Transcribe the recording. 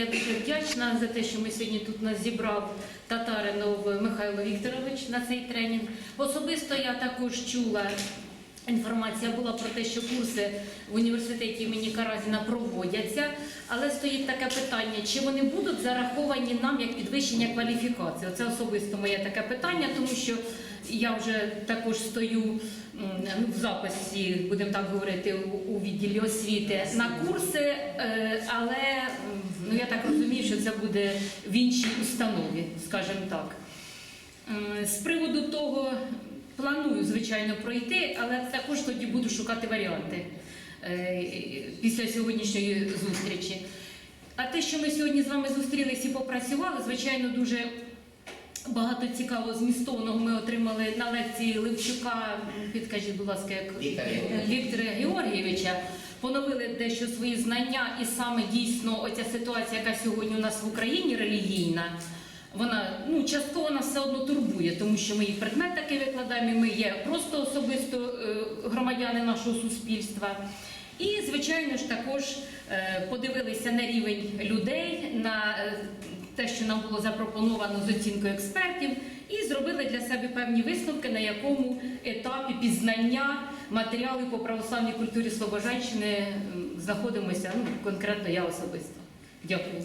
Я дуже вдячна за те, що ми сьогодні тут нас зібрав Татаринов Михайло Вікторович на цей тренінг. Особисто я також чула. Інформація була про те, що курси в університеті імені Каразіна проводяться, але стоїть таке питання: чи вони будуть зараховані нам як підвищення кваліфікації? Це особисто моє таке питання, тому що я вже також стою в записі, будемо так говорити, у, відділі освіти на курси, е, але так розумію, що це буде в іншій установі, скажімо так. З приводу того, планую, звичайно, пройти, але також тоді буду шукати варіанти е, після сьогоднішньої зустрічі. А те, що ми сьогодні з вами зустрілися і попрацювали, звичайно, дуже багато цікавого змістовного ми отримали на лекції Левчука. Підкажіть, будь ласка, як Віктора Георгійовича. Поновили дещо свої знання, і саме дійсно оця ситуація, яка сьогодні у нас в Україні релігійна, вона ну частково нас все одно турбує, тому що ми і предмет такий викладаємо, і ми є просто особисто е, громадяни нашого суспільства. І, звичайно ж, також е, подивилися на рівень людей, на е, те, що нам було запропоновано з оцінкою експертів, і зробили для себе певні висновки, на якому етапі пізнання матеріалів по православній культурі Слобожанщини знаходимося, ну, конкретно я особисто. Дякую.